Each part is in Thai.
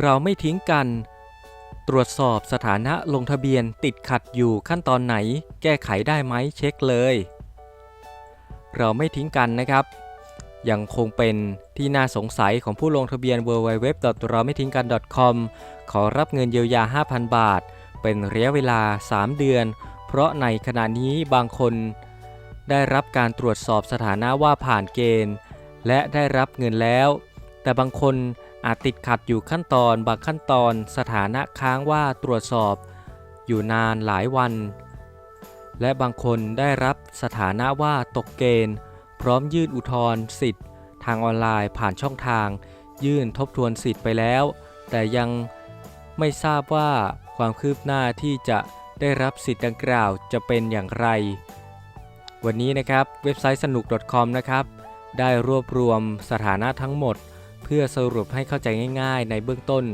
เราไม่ทิ้งกัน ตรวจสอบสถานะลงทะเบียนติดขัดอยู่ขั้นตอนไหน แก้ไขได้ไหมเช็คเลย เราไม่ทิ้งกันนะครับ ยังคงเป็นที่น่าสงสัยของผู้ลงทะเบียน www เราไม่ทิ้งกัน .com ขอรับเงินเยียวยา 5,000 บาท เป็นระยะเวลา 3 เดือน เพราะในขณะนี้บางคน ได้รับการตรวจสอบสถานะว่าผ่านเกณฑ์ และได้รับเงินแล้ว แต่บางคน อาจติดขัดอยู่ขั้นตอนบางขั้นตอนสถานะค้างว่าตรวจสอบ อยู่นานหลายวัน และบางคนได้รับสถานะว่าตกเกณฑ์ พร้อมยื่นอุทธรณ์สิทธิ์ ทางออนไลน์ผ่านช่องทาง ยื่นทบทวนสิทธิ์ไปแล้ว แต่ยังไม่ทราบว่าความคืบหน้าที่จะได้รับสิทธิ์ดังกล่าวจะเป็นอย่างไร วันนี้นะครับเว็บไซต์สนุก .com นะครับได้รวบรวมสถานะทั้งหมด เพื่อสรุปให้เข้าใจง่ายๆ ในเบื้องต้น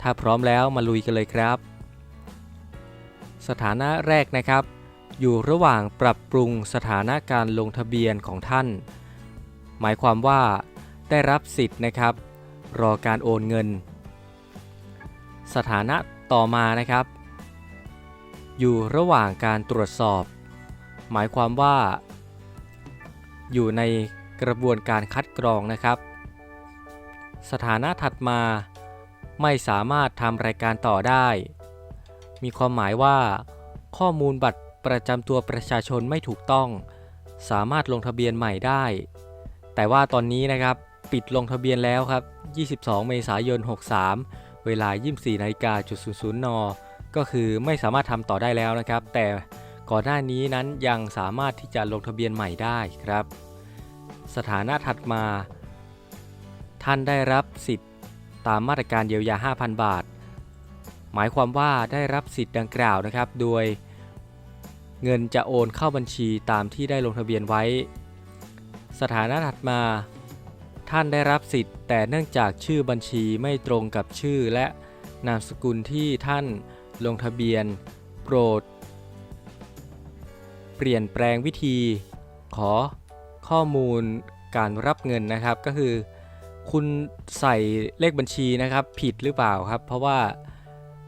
ถ้าพร้อมแล้วมาลุยกันเลยครับ สถานะแรกนะครับ อยู่ระหว่างปรับปรุงสถานะการลงทะเบียนของท่าน หมายความว่า ได้รับสิทธิ์นะครับ รอการโอนเงิน สถานะต่อมานะครับ อยู่ระหว่างการตรวจสอบ หมายความว่า อยู่ในกระบวนการคัดกรองนะครับ สถานะถัดมา ไม่สามารถทำรายการต่อได้ มีความหมายว่า ข้อมูลบัตรประจำตัวประชาชนไม่ถูกต้อง สามารถลงทะเบียนใหม่ได้ แต่ว่าตอนนี้นะครับปิดลงทะเบียนแล้วครับ 22 เมษายน 63 เวลา 24นาฬิกาจุด00นก็คือไม่สามารถทำต่อได้แล้วนะครับ แต่ก่อนหน้านี้นั้นยังสามารถที่จะลงทะเบียนใหม่ได้ครับ สถานะถัดมา ท่านได้รับสิทธิ์ตามมาตรการเยียวยา 5,000 บาท หมายความว่าได้รับสิทธิ์ดังกล่าวนะครับ โดย เงินจะโอนเข้าบัญชีตามที่ได้ลงทะเบียนไว้ สถานะถัดมา ท่านได้รับสิทธิ์ แต่เนื่องจากชื่อบัญชีไม่ตรงกับชื่อและนามสกุลที่ท่านลงทะเบียน โปรด เปลี่ยนแปลงวิธี ขอข้อมูลการรับเงินนะครับก็คือ คุณใส่เลขบัญชีนะครับผิดหรือเปล่าครับ เพราะว่า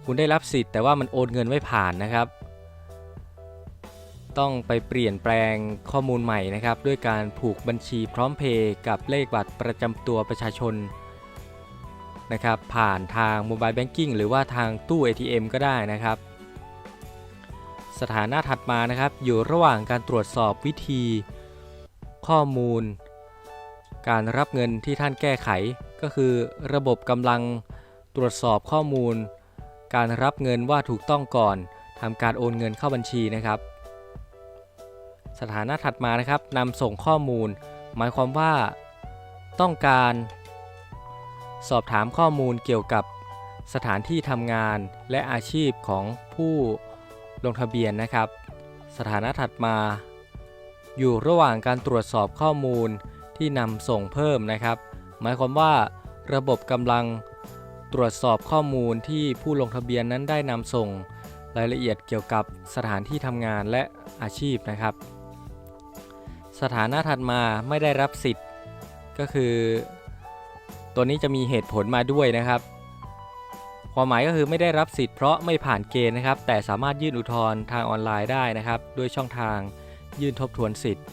คุณได้รับสิทธิ์แต่ว่ามันโอนเงินไม่ผ่านนะครับ ต้องไปเปลี่ยนแปลงข้อมูลใหม่นะครับ ด้วยการผูกบัญชีพร้อมเพย์กับเลขบัตรประจำตัวประชาชนนะครับผ่านทางโมบายแบงกิ้งหรือว่าทางตู้ ATM ก็ได้นะครับ สถานะถัดมานะครับ อยู่ระหว่างการตรวจสอบวิธีข้อมูล การรับเงินที่ท่านแก้ไขก็คือ ระบบกำลังตรวจสอบข้อมูล การรับเงินว่าถูกต้องก่อนทำการโอนเงินเข้าบัญชีนะครับ สถานะถัดมานะครับนำส่งข้อมูล หมายความว่า ต้องการ สอบถามข้อมูลเกี่ยวกับสถานที่ทำงานและอาชีพของผู้ลงทะเบียนนะครับ สถานะถัดมา อยู่ระหว่างการตรวจสอบข้อมูล ที่นำส่งเพิ่มนะครับ หมายความว่าระบบกำลังตรวจสอบข้อมูลที่ผู้ลงทะเบียนนั้นได้นำส่งรายละเอียดเกี่ยวกับสถานที่ทำงานและอาชีพนะครับ สถานะถัดมาไม่ได้รับสิทธิ์ ก็คือ ตัวนี้จะมีเหตุผลมาด้วยนะครับ ความหมายก็คือไม่ได้รับสิทธิ์เพราะไม่ผ่านเกณฑ์นะครับ แต่สามารถยื่นอุทธรณ์ทางออนไลน์ได้นะครับ ด้วยช่องทางยื่นทบทวนสิทธิ์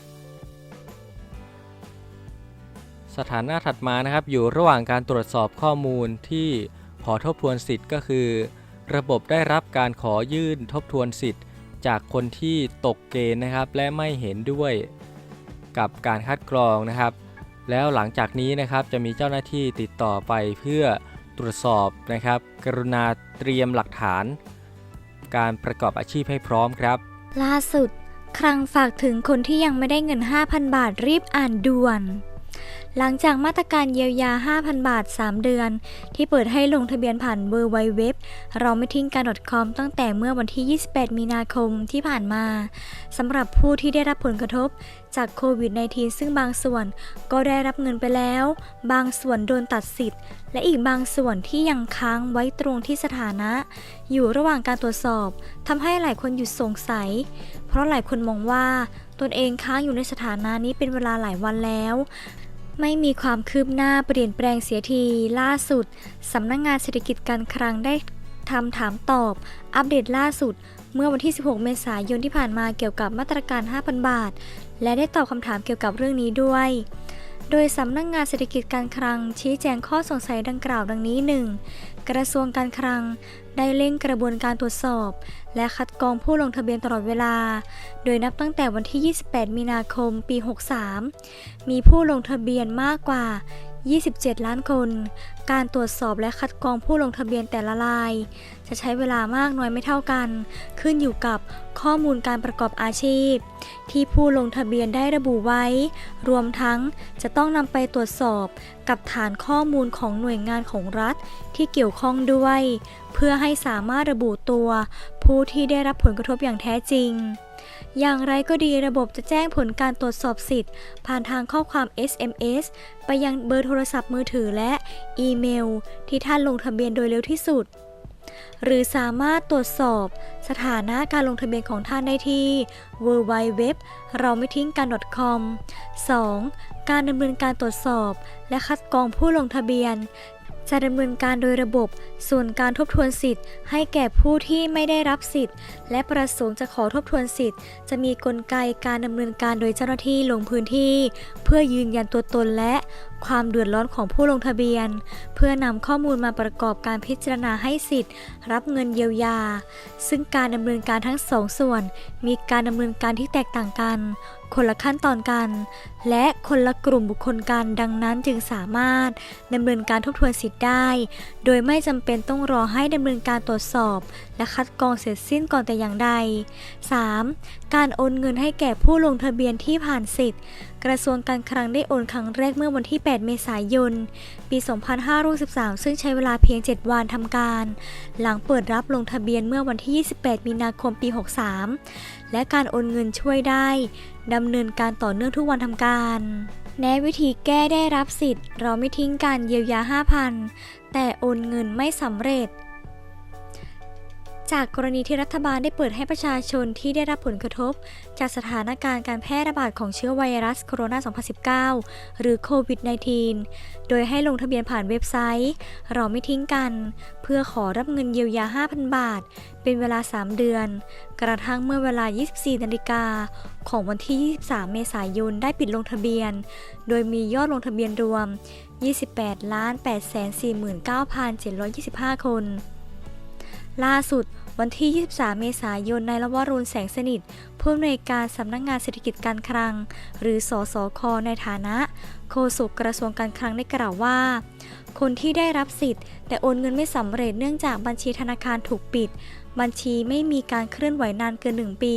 สถานะถัดมานะครับอยู่ระหว่างการตรวจสอบข้อมูลที่ขอทบทวนสิทธิ์ก็คือ ระบบได้รับการขอยื่นทบทวนสิทธิ์ จากคนที่ตกเกณฑ์นะครับ และไม่เห็นด้วยกับการคัดกรองนะครับ แล้วหลังจากนี้นะครับจะมีเจ้าหน้าที่ติดต่อไปเพื่อตรวจสอบนะครับ กรุณาเตรียมหลักฐาน การประกอบอาชีพให้พร้อมครับ ล่าสุด ครังฝากถึงคนที่ยังไม่ได้เงิน 5,000 บาทรีบอ่านด่วน หลังจากมาตรการเยียวยา 5,000 บาท 3 เดือน ที่เปิดให้ลงทะเบียนผ่านเบอร์ไวเว็บเราไม่ทิ้งการ .com ตั้งแต่เมื่อวันที่ 28 มีนาคมที่ผ่านมาสำหรับผู้ที่ได้รับผลกระทบจากโควิด -19 ซึ่งบางส่วนก็ได้รับเงินไปแล้ว บางส่วนโดนตัดสิทธิ์ และอีกบางส่วนที่ยังค้างไว้ตรงที่สถานะ อยู่ระหว่างการตรวจสอบทำให้หลายคนหยุดสงสัย เพราะหลายคนมองว่าตนเองค้างอยู่ในสถานะนี้เป็นเวลาหลายวันแล้ว ไม่มีความคืบหน้าเปลี่ยนแปลงเสียทีล่าสุด สำนักงงานเศรษฐกิจการคลังได้ทำถามตอบ อัปเดตล่าสุด เมื่อวันที่ 16 เมษายนที่ผ่านมาเกี่ยวกับมาตรการ 5,000 บาท และได้ตอบคำถามเกี่ยวกับเรื่องนี้ด้วย โดยสำนักงงานเศรษฐกิจการคลังชี้แจงข้อสงสัยดังกล่าวดังนี้ 1. กระทรวงการคลังได้เร่งกระบวนการตรวจสอบ และคัดกรองผู้ลงทะเบียนตลอดเวลา โดยนับตั้งแต่วันที่ 28 มีนาคม ปี 63 มีผู้ลงทะเบียนมากกว่า 27 ล้านคน การตรวจสอบและคัดกรองผู้ลงทะเบียนแต่ละราย จะใช้เวลามากน้อยไม่เท่ากัน ขึ้นอยู่กับข้อมูลการประกอบอาชีพ ที่ผู้ลงทะเบียนได้ระบุไว้ รวมทั้งจะต้องนำไปตรวจสอบกับฐานข้อมูลของหน่วยงานของรัฐที่เกี่ยวข้องด้วย เพื่อให้สามารถระบุตัว ผู้ที่ได้รับผลกระทบอย่างแท้จริง อย่างไรก็ดีระบบจะแจ้งผลการตรวจสอบสิทธิ์ ผ่านทางข้อความ SMS ไปยังเบอร์โทรศัพท์มือถือและอีเมล ที่ท่านลงทะเบียนโดยเร็วที่สุด หรือสามารถตรวจสอบ สถานะการลงทะเบียนของท่านได้ที่ www เราไม่ทิ้งกัน .com 2. การดำเนินการตรวจสอบ และคัดกรองผู้ลงทะเบียน จะดำเนินการโดยระบบ ส่วนการทบทวนสิทธิ์ ให้แก่ผู้ที่ไม่ได้รับสิทธิ์ และประสงค์จะขอทบทวนสิทธิ์ จะมีกลไกการดำเนินการโดยเจ้าหน้าที่ลงพื้นที่ เพื่อยืนยันตัวตนและ ความเดือดร้อนของผู้ลงทะเบียน เพื่อนำข้อมูลมาประกอบการพิจารณาให้สิทธิ์ รับเงินเยียวยา ซึ่งการดำเนินการทั้งสองส่วน มีการดำเนินการที่แตกต่างกัน คนละขั้นตอนกัน และคนละกลุ่มบุคคลกันดังนั้นจึงสามารถดำเนินการทบทวนสิทธิ์ได้ โดยไม่จำเป็นต้องรอให้ดำเนินการตรวจสอบ และคัดกรองเสร็จสิ้นก่อนแต่อย่างใด 3. การโอนเงินให้แก่ผู้ลงทะเบียนที่ผ่านสิทธิ์ กระทรวงการคลังได้โอนครั้งแรกเมื่อวันที่ 8 เมษายน ปี 2513ซึ่งใช้เวลาเพียง 7 วันทำการ หลังเปิดรับลงทะเบียนเมื่อวันที่ 28 มีนาคม ปี 63 และการโอนเงินช่วยได้ดำเนินการต่อเนื่องทุกวันทำการ แนะวิธีแก้ได้รับสิทธิ์ เราไม่ทิ้งการเยียวยา 5,000 แต่โอนเงินไม่สำเร็จ จากกรณีที่รัฐบาลได้เปิดให้ประชาชนที่ได้รับผลกระทบ จากสถานการณ์การแพร่ระบาดของเชื้อไวรัสโคโรนา 2019 หรือโควิด -19 โดยให้ลงทะเบียนผ่านเว็บไซต์ เราไม่ทิ้งกัน เพื่อขอรับเงินเยียวยา 5,000 บาท เป็นเวลา 3 เดือน กระทั่งเมื่อเวลา 24 นาฬิกาของวันที่ 23 เมษายนได้ปิดลงทะเบียน โดยมียอดลงทะเบียนรวม 28 849,725 คน ล่าสุดวันที่ 23 เมษายน นายละวรุณแสงสนิท ผู้อำนวยการสำนักงงานเศรษฐกิจการคลัง หรือสอสอคในฐานะ โฆษกกระทรวงการคลังได้กล่าวว่า คนที่ได้รับสิทธิ์ แต่โอนเงินไม่สำเร็จเนื่องจากบัญชีธนาคารถูกปิด บัญชีไม่มีการเคลื่อนไหวนานเกิน 1 ปี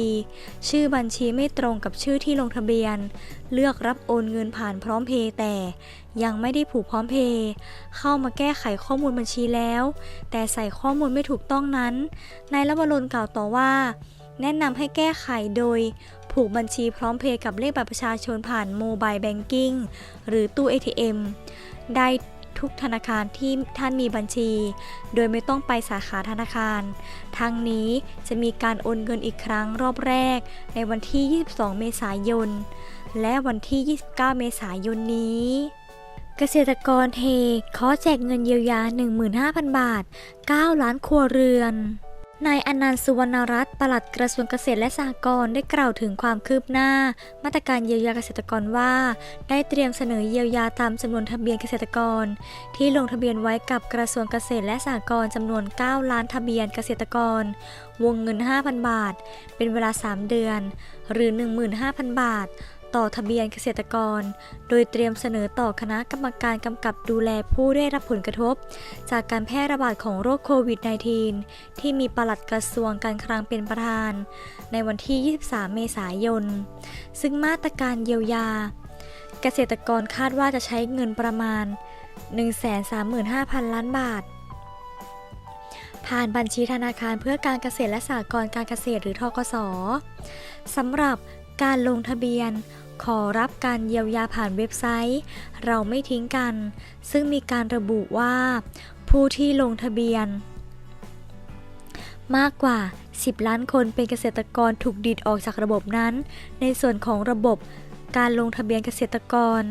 ชื่อบัญชีไม่ตรงกับชื่อที่ลงทะเบียน เลือกรับโอนเงินผ่านพร้อมเพย์แต่ยังไม่ได้ผูกพร้อมเพย์เข้ามาแก้ไขข้อมูลบัญชีแล้ว แต่ใส่ข้อมูลไม่ถูกต้องนั้น นายละวรนกล่าวต่อว่า แนะนำให้แก้ไขโดย ผูกบัญชีพร้อมเพย์กับเลขบัตรประชาชนผ่านโมบายแบงกิ้งหรือตู้ ATM ได้ ทุกธนาคารที่ท่านมีบัญชี โดยไม่ต้องไปสาขาธนาคาร ทั้งนี้จะมีการโอนเงินอีกครั้งรอบแรก ในวันที่ 22 เมษายน และวันที่ 29 เมษายนนี้เกษตรกรเฮขอแจกเงินเยียวยา 15,000 บาท 9 ล้านครัวเรือน นายอนันต์สุวรรณรัตน์ปลัดกระทรวงเกษตรและสหกรณ์ได้กล่าวถึงความคืบหน้า มาตรการเยียวยาเกษตรกรว่า ได้เตรียมเสนอเยียวยาตามจำนวนทะเบียนเกษตรกร ที่ลงทะเบียนไว้กับกระทรวงเกษตรและสหกรณ์จำนวน 9 ล้านทะเบียนเกษตรกร วงเงิน 5,000 บาท เป็นเวลา 3 เดือน หรือ 15,000 บาท ต่อทะเบียนเกษตรกร โดยเตรียมเสนอต่อคณะกรรมการกำกับดูแลผู้ได้รับผลกระทบ จากการแพร่ระบาดของโรคโควิด -19 ที่มีปลัดกระทรวงการคลังเป็นประธาน ในวันที่ 23 เมษายน ซึ่งมาตรการเยียวยา เกษตรกรคาดว่าจะใช้เงินประมาณ 135,000 ล้านบาทผ่านบัญชีธนาคารเพื่อการเกษตรและสหกรณ์การเกษตรหรือทกสสำหรับ การลงทะเบียน ขอรับการเยียวยาผ่านเว็บไซต์ เราไม่ทิ้งกัน ซึ่งมีการระบุว่า ผู้ที่ลงทะเบียน มากกว่า 10 ล้านคนเป็นเกษตรกรถูกดีดออกจากระบบนั้น ในส่วนของระบบการลงทะเบียนเกษตรกร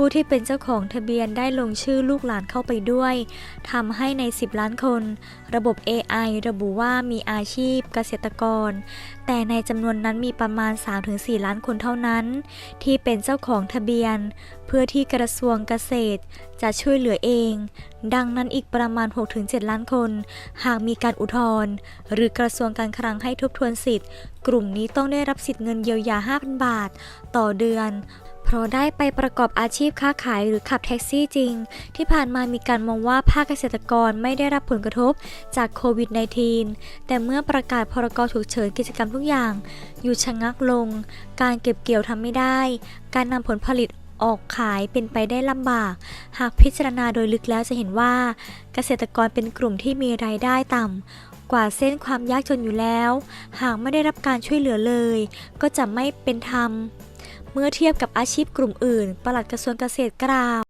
ผู้ที่เป็นเจ้าของทะเบียนได้ลงชื่อลูกหลานเข้าไปด้วยทำให้ใน 10 ล้านคน ระบบ AI ระบุว่ามีอาชีพเกษตรกร แต่ในจำนวนนั้นมีประมาณ 3-4 ล้านคนเท่านั้น ที่เป็นเจ้าของทะเบียน เพื่อที่กระทรวงเกษตรจะช่วยเหลือเอง ดังนั้นอีกประมาณ 6-7 ล้านคน หากมีการอุทธรณ์หรือกระทรวงการคลังให้ทบทวนสิทธิ์ กลุ่มนี้ต้องได้รับสิทธิ์เงินเยียวยา 5,000 บาท ต่อเดือน เพราะได้ไปประกอบอาชีพค้าขายหรือขับแท็กซี่จริง ที่ผ่านมามีการมองว่าภาคเกษตรกรไม่ได้รับผลกระทบจากโควิด -19 แต่เมื่อประกาศพรกฉุกเฉินกิจกรรมทุกอย่างอยู่ชะงักลง การเก็บเกี่ยวทำไม่ได้ การนำผลผลิตออกขายเป็นไปได้ลำบาก หากพิจารณาโดยลึกแล้วจะเห็นว่า เกษตรกรเป็นกลุ่มที่มีรายได้ต่ำกว่าเส้นความยากจนอยู่แล้ว หากไม่ได้รับการช่วยเหลือเลย ก็จะไม่เป็นธรรม เมื่อเทียบกับอาชีพกลุ่มอื่นปลัดกระทรวงเกษตรกล่าว